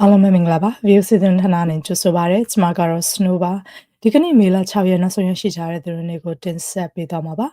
အားလုံးပဲမင်္ဂလာပါ view စီစဉ်ဌာနနဲ့ကြိုဆိုပါရစေကျွန်မကတော့ Snow ပါဒီကနေ့မေလ6ရက်နောက်ဆုံးရရှိကြတဲ့သတင်းတွေကိုတင်ဆက်ပေးသွားမှာပါ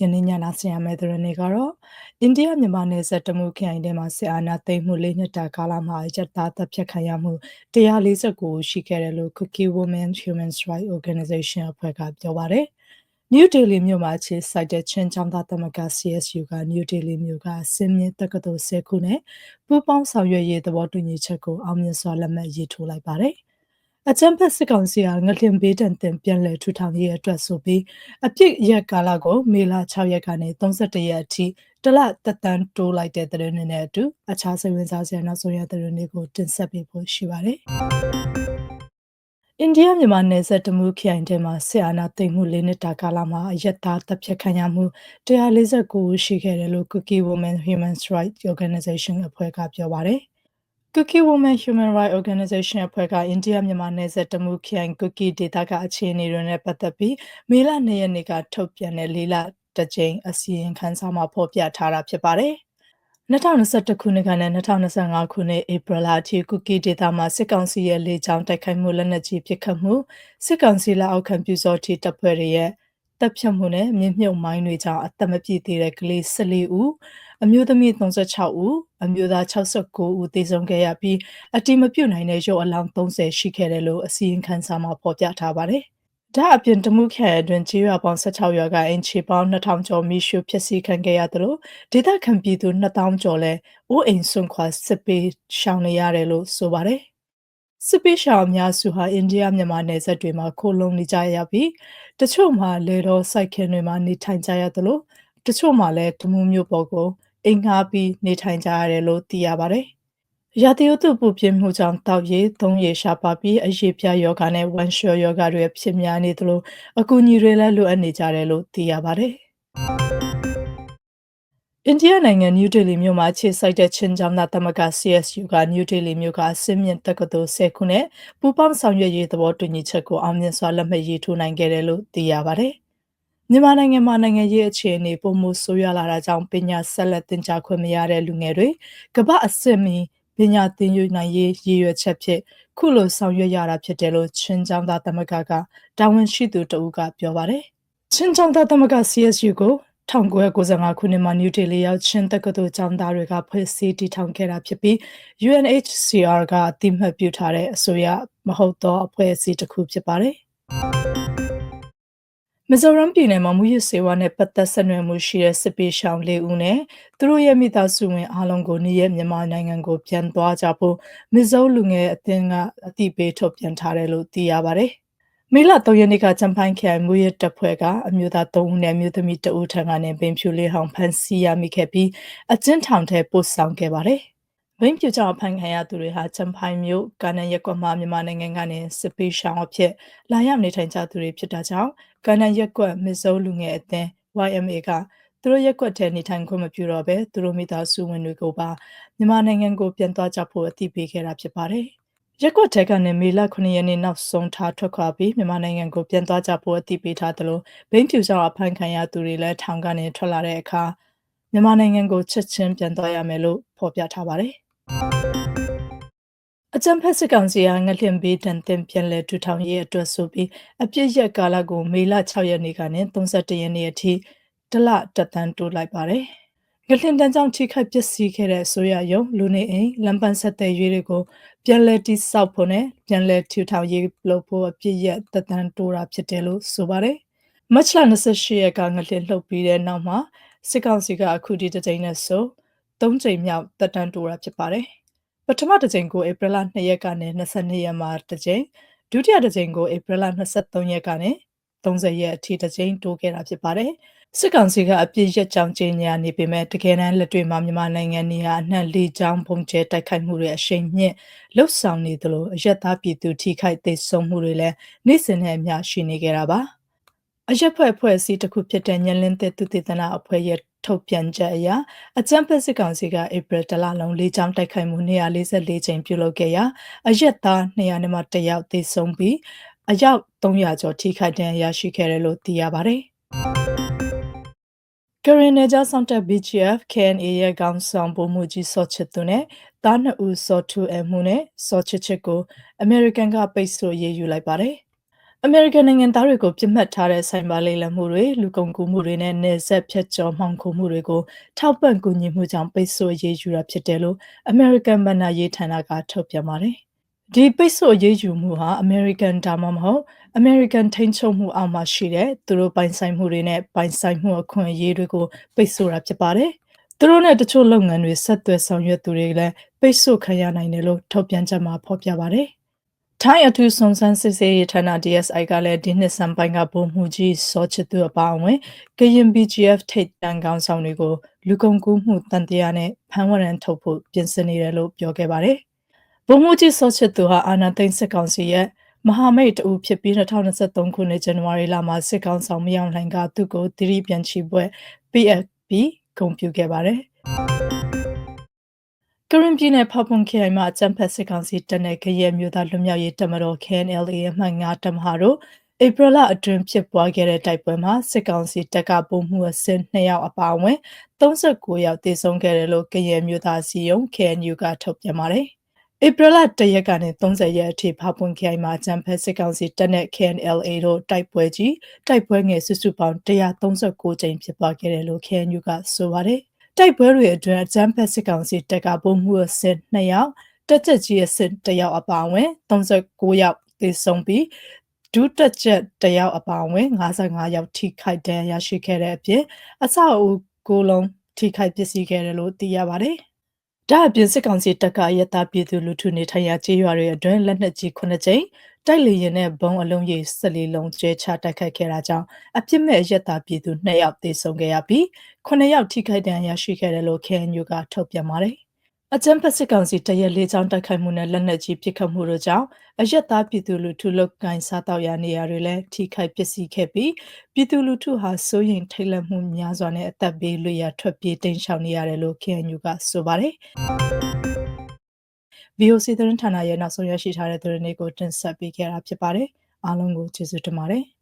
ယနေ့ညနာဆင်ရမယ့်သတင်းတွေကတော့အိန္ဒိယမြန်မာနယ်စပ်တမှုခရိုင်ထဲမှာစစ်အာဏာသိမ်းမှုလေးနှစ်တာကာလမှာအကြက်သားတပ်ဖြတ်ခံရမှု149ရှိခဲ့တယ်လို့ Cookie Women Human Rights Organization အဖွဲ့ကပြောပါတယ်။ New Delhi မြို့မှာအခြေစိုက်တဲ့ချင်းချောင်းသားသမဂ္ဂ CSU က New Delhi မြို့ကစင်းမြင့်တက္ကသိုလ်10ခုနဲ့ပူးပေါင်းဆောင်ရွက်ရေးသဘောတူညီချက်ကိုအောင်မြင်စွာလက်မှတ်ရေးထိုးလိုက်ပါတယ်။အကြံဖက်စစ်ကောင်စီဟာငလျင်ဘေးတန်တင်ပြန်လည်ထူထောင်ရေးအတွက်ဆိုပြီးအပြစ်ရက်ကာလကိုမေလ6ရက်ကနေ31ရက်အထိတလတက်တန်းတိုးလိုက်တဲ့သတင်းတွေနဲ့အတူအခြားစိတ်ဝင်စားစရာနောက်ဆုံးရသတင်းတွေကိုတင်ဆက်ပေးဖို့ရှိပါတယ်။ အိန္ဒိယမြန်မာနယ်စပ်တမှုခရိုင်ထဲမှာဆီအာနာသိမ်းမှုလေးနှစ်တာကာလမှာအယက်သားတပ်ဖြတ်ခံရမှု149ရှိခဲ့တယ်လို့ Cookie Women Human Rights Organization အဖွဲ့ကပြောပါတယ်။ Cookie Women Human Rights Organization အဖွဲ့ကအိန္ဒိယမြန်မာနယ်စပ်တမှုခရိုင် Cookie ဒေသကအခြေအနေတွေနဲ့ပတ်သက်ပြီးမေလ2ရက်နေ့ကထုတ်ပြန်တဲ့လေးလတကြိမ်အစီရင်ခံစာမှာဖော်ပြထားတာဖြစ်ပါတယ်။ 2021ခုနှစ်ကနေ2025ခုနှစ်ဧပြီလအထိကုကီဒေတာမှာစစ်ကောင်စီရဲ့လေကြောင်းတိုက်ခိုက်မှုလက်နက်ကြီးပစ်ခတ်မှုစစ်ကောင်စီလက်အောက်ခံပြူစောတိတပ်ဖွဲ့တွေရဲ့တပ်ဖြတ်မှုနဲ့မြင့်မြုပ်မိုင်းတွေကြောင့်အသက်မပြည့်သေးတဲ့ကလေး14ဦးအမျိုးသမီး36ဦးအမျိုးသား69ဦးသေဆုံးခဲ့ရပြီးအတိမပြုတ်နိုင်တဲ့ရုပ်အလောင်း30ရှိခဲ့တယ်လို့အစီရင်ခံစာမှာဖော်ပြထားပါတယ်။ ဒါအပြင်တမှုခရိုင်အတွင်းကြေးရွာပေါင်း16ရွာကအင်ချီပေါင်း2000ကျော်မိရှုဖြစ်စီခံခဲ့ရသလိုဒေသခံပြည်သူ2000ကျော်လည်းအိုးအိမ်ဆွန့်ခွာစစ်ပေးရှောင်နေရတယ်လို့ဆိုပါတယ်။စစ်ပေးရှောင်အများစုဟာအိန္ဒိယမြန်မာနယ်စပ်တွေမှာခိုလုံနေကြရပြီးတချို့မှာလေတော်စိုက်ခင်းတွေမှာနေထိုင်ကြရသလိုတချို့မှာလည်းတမှုမျိုးပေါ်ကိုအိမ်ငှားပြီးနေထိုင်ကြရတယ်လို့သိရပါတယ်။ ရာသီဥတုပူပြင်းမှုကြောင့်တောက်ရည်သုံးရည်ရှားပါပြီးအရေးပြယောဂနဲ့ဝမ်ရှော့ယောဂတွေဖြစ်များနေသလိုအကူအညီတွေလည်းလိုအပ်နေကြတယ်လို့သိရပါတယ်။အိန္ဒိယနိုင်ငံနယူးဒေလီမြို့မှာခြေစိုက်တဲ့ချင်းချောင်းသားသမဂ္ဂ CSU ကနယူးဒေလီမြို့ကအစင်းမြင့်တက္ကသိုလ်10ခုနဲ့ပူးပေါင်းဆောင်ရွက်ရေးသဘောတူညီချက်ကိုအောင်မြင်စွာလက်မှတ်ရေးထိုးနိုင်ခဲ့တယ်လို့သိရပါတယ်။မြန်မာနိုင်ငံမှာနိုင်ငံရေးအခြေအနေပုံမှုဆိုးရွားလာတာကြောင့်ပညာဆက်လက်သင်ကြားခွင့်မရတဲ့လူငယ်တွေကမ္ဘာအစစ်မီ ပညာသင်ယူနိုင်ရေးရည်ရွယ်ချက်ဖြင့်ခုလိုဆောင်ရွက်ရတာဖြစ်တယ်လို့ချင်းချောင်းသားသမဂ္ဂကတာဝန်ရှိသူတဦးကပြောပါတယ်။ချင်းချောင်းသားသမဂ္ဂ CSU ကို1995ခုနှစ်မှာနယူးဒေလီရောက်ချင်းတက္ကသိုလ်ကျောင်းသားတွေကဖွဲ့စည်းတည်ထောင်ခဲ့တာဖြစ်ပြီး UNHCR ကအတိမတ်ပြုထားတဲ့အစိုးရမဟုတ်သောအဖွဲ့အစည်းတစ်ခုဖြစ်ပါတယ်။ မီဇိုရမ်ပြည်နယ်မှာမူရစ်စေဝါနဲ့ပတ်သက်ဆက်နွယ်မှုရှိတဲ့စစ်ပေးရှောင်၄ဦးနဲ့သူတို့ရဲ့မိသားစုဝင်အားလုံးကိုနေရမြန်မာနိုင်ငံကိုပြန်သွားကြဖို့မီဇိုလူငယ်အသင်းကအတိပေးထုတ်ပြန်ထားတယ်လို့သိရပါတယ်။မေလ3ရက်နေ့ကချမ်ဖိုင်ခိုင်မူရစ်တပ်ဖွဲ့ကအမျိုးသား3ဦးနဲ့အမျိုးသမီး2ဦးထံကနေပင်ဖြူလေးဟောင်ဖန်စီရမိခဲ့ပြီးအကျဉ်းထောင်ထဲပို့ဆောင်ခဲ့ပါတယ်။ ဘိန်းပြူကြောင့်ဖန်ခံရသူတွေဟာချမ်ဖိုင်မြို့ကာနန်ရက်ကွက်မှာမြန်မာနိုင်ငံကနေစစ်ပေးရှောင်းအဖြစ်လာရောက်နေထိုင်ကြသူတွေဖြစ်တာကြောင့်ကာနန်ရက်ကွက်မစ်ဇိုလူငယ်အသင်း YMA ကသူတို့ရက်ကွက်ထဲနေထိုင်ခွင့်မပြုတော့ဘဲသူတို့မိသားစုဝင်တွေကိုပါမြန်မာနိုင်ငံကိုပြန်သွားကြဖို့အသိပေးခဲ့တာဖြစ်ပါတယ်။ရက်ကွက်ထဲကနေမေလ9ရက်နေ့နောက်ဆုံးထားထွက်ခွာပြီးမြန်မာနိုင်ငံကိုပြန်သွားကြဖို့အသိပေးထားသလိုဘိန်းပြူကြောင့်အဖန်ခံရသူတွေလည်းထောင်ကနေထွက်လာတဲ့အခါမြန်မာနိုင်ငံကိုချက်ချင်းပြန်သွားရမယ်လို့ဖော်ပြထားပါတယ် အကြံဖက်စစ်ကောင်စီဟာငလျင်ဘေးတန်တင်ပြန်လည်ထူထောင်ရေးအတွက်ဆိုပြီးအပြစ်ရက်ကာလကိုမေလ6ရက်နေ့ကနေ31ရက်နေ့အထိတလတက်တန်းတိုးလိုက်ပါတယ်။ငလျင်တန်းကြောင့်ထိခိုက်ပျက်စီးခဲ့တဲ့အစိုးရရုံးလူနေအိမ်လမ်းပန်းဆက်တဲ့ရွေးတွေကိုပြန်လည်တိစောက်ဖို့နဲ့ပြန်လည်ထူထောင်ရေးလုပ်ဖို့အပြစ်ရက်တက်တန်းတိုးတာဖြစ်တယ်လို့ဆိုပါတယ်။မတ်လ28ရက်ကငလျင်လှုပ်ပြီးတဲ့နောက်မှာစစ်ကောင်စီကအခုဒီတစ်ကြိမ်နဲ့ဆို ၃ကြိမ်မြောက်တက်တန်းတိုးတာဖြစ်ပါတယ်။ပထမတစ်ကြိမ်ကိုဧပြီလ2ရက်ကနေ22ရက်မှာတစ်ကြိမ်ဒုတိယတစ်ကြိမ်ကိုဧပြီလ23ရက်ကနေ30ရက်အထိတစ်ကြိမ်တိုးခဲ့တာဖြစ်ပါတယ်။စစ်ကောင်စီကအပြစ်ရက်ကြောင်ကျင်းညာနေပေမဲ့တကယ်တမ်းလက်တွေ့မှာမြန်မာနိုင်ငံနေရာအနှံ့လေးချောင်းပုံကျဲတိုက်ခိုက်မှုတွေအရှိန်မြင့်လှုပ်ဆောင်နေသလိုအရက်သားပြည်သူထိခိုက်သိမ်းဆုံးမှုတွေလည်းနေ့စဉ်နဲ့အမျှရှိနေကြတာပါ။ အရက်ဖွဲ့ဖွဲ့စည်းတစ်ခုဖြစ်တဲ့ညလင်းတဲ့သူတည်တနာအဖွဲ့ရဲ့ထုတ်ပြန်ချက်အရအကြံဖက်စစ်ကောင်စီကဧပြီတလလုံးလေးချောင်းတိုက်ခိုက်မှု144ကြိမ်ပြုလုပ်ခဲ့ရာအရက်သား200နဲ့မှတယောက်သေဆုံးပြီးအယောက်300ကျော်ထိခိုက်ဒဏ်ရာရရှိခဲ့တယ်လို့သိရပါတယ်ကရင်နယ်ကြားဆောင်တက် BGF KNA ရဲ့ကောင်ဆောင်ပုံမှုကြီးစောချစ်သူနဲ့တားနှစ်ဦးစောထူအမှုနဲ့စောချစ်ချစ်ကိုအမေရိကန်ကပိတ်ဆို့ရေးယူလိုက်ပါတယ်။ အမေရိကန်နိုင်ငံသားတွေကိုပြစ်မှတ်ထားတဲ့ဆိုင်ဘာလိမ်လည်မှုတွေလူကုန်ကူးမှုတွေနဲ့နယ်စပ်ဖြတ်ကျော်မှောင်ခိုမှုတွေကိုထောက်ပံ့ကူညီမှုကြောင့်ပိတ်ဆို့ရေးယူတာဖြစ်တယ်လို့အမေရိကန်ဗဏ္ဍာရေးဌာနကထုတ်ပြန်ပါတယ်။ဒီပိတ်ဆို့ရေးယူမှုဟာအမေရိကန်ဒါမှမဟုတ်အမေရိကန်ထိန်းချုပ်မှုအောက်မှာရှိတဲ့သူတို့ပိုင်ဆိုင်မှုတွေနဲ့ပိုင်ဆိုင်မှုအခွင့်အရေးတွေကိုပိတ်ဆို့တာဖြစ်ပါတယ်။သူတို့နဲ့တချို့လုပ်ငန်းတွေဆက်သွယ်ဆောင်ရွက်သူတွေလည်းပိတ်ဆို့ခံရနိုင်တယ်လို့ထုတ်ပြန်ချက်မှာဖော်ပြပါတယ်။ ထိုင်းအထူးစုံစမ်းစစ်ဆေးရေးဌာန DSI ကလည်းဒီနှစ်စံပိုင်းကပုံမှုကြီးစောချစ်သူအပါအဝင်ကရင် BGF ထိတ်တန်ကောင်ဆောင်တွေကိုလူကုန်ကူးမှုတန်တရားနဲ့ဖမ်းဝရမ်းထုတ်ဖို့ပြင်ဆင်နေတယ်လို့ပြောခဲ့ပါတယ်။ပုံမှုကြီးစောချစ်သူဟာအာနာသိန်းစစ်ကောင်စီရဲ့မဟာမိတ်တူဖြစ်ပြီး2023ခုနှစ်ဇန်နဝါရီလမှာစစ်ကောင်ဆောင်မြောင်လှိုင်ကသူ့ကိုတိရိပြန်ချီပွဲ PFP ဂုံပြူခဲ့ပါတယ်။ ကရင်ပြည်နယ်ဖပွန်ခရိုင်မှာအကြံဖက်စစ်ကောင်စီတပ်နဲ့ခရဲမျိုးသားလွတ်မြောက်ရေးတပ်မတော် KNLA အမှတ်9တပ်မဟာတို့ဧပြီလအတွင်းဖြစ်ပွားခဲ့တဲ့တိုက်ပွဲမှာစစ်ကောင်စီတပ်ကပုံမှုအဆင့်2ယောက်အပါအဝင်39ယောက်သေဆုံးခဲ့တယ်လို့ကရဲမျိုးသားစီယုံ KNU ကထုတ်ပြန်ပါတယ်။ဧပြီလ၁ရက်ကနေ30ရက်အထိဖပွန်ခိုင်မှာဂျမ်ဖက်စစ်ကောင်စီတပ်နဲ့ KNLA တို့တိုက်ပွဲကြီးတိုက်ပွဲငယ်စုစုပေါင်း139ကြိမ်ဖြစ်ပွားခဲ့တယ်လို့ KNU ကဆိုပါတယ်။ တိုက်ပွဲတွေအတွင်းဂျမ်ဖက်စစ်ကောင်စီတပ်ကပုံမှုအစစ်2ယောက်တက်ချက်ကြီးအစစ်1ယောက်အပါအဝင်39ယောက်သေဆုံးပြီးဒုတက်ချက်တယောက်အပါအဝင်55ယောက်ထိခိုက်ဒဏ်ရာရရှိခဲ့တဲ့အပြင်အဆောက်အဦကိုလုံးထိခိုက်ပျက်စီးခဲ့တယ်လို့သိရပါတယ်။ ဒါအပြင်စစ်ကောင်စီတပ်ကရတာပြည်သူလူထုနေထိုင်ရာကျေးရွာတွေအတွင်းလက်နက်ကြီး9ကြိမ်တိုက်လေရင်နဲ့ဘုံအလုံးကြီး14လုံးကျဲချတိုက်ခိုက်ခဲ့တာကြောင့်အပြစ်မဲ့ရတာပြည်သူ2ယောက်သေဆုံးခဲ့ရပြီး9ယောက်ထိခိုက်ဒဏ်ရာရှိခဲ့တယ်လို့ KNU ကထုတ်ပြန်ပါတယ် အကြံဖက်စစ်ကောင်စီတရက်လေးချောင်းတိုက်ခိုက်မှုနဲ့လက်နက်ကြီးပစ်ခတ်မှုတို့ကြောင့်အရက်သားပြည်သူလူထုလောက်ကိုင်းစားတော့ရနေရတွေလည်းထိခိုက်ပျက်စီးခဲ့ပြီးပြည်သူလူထုဟာစိုးရိမ်ထိတ်လန့်မှုများစွာနဲ့အသက်ဘေးလွတ်ရာထွက်ပြေးတိမ်းရှောင်နေရတယ်လို့ KNU ကဆိုပါတယ်။ VOC သတင်းဌာနရဲ့နောက်ဆုံးရရှိထားတဲ့သတင်းတွေကိုတင်ဆက်ပေးခဲ့တာဖြစ်ပါတယ်။အားလုံးကိုကျေးဇူးတင်ပါတယ်။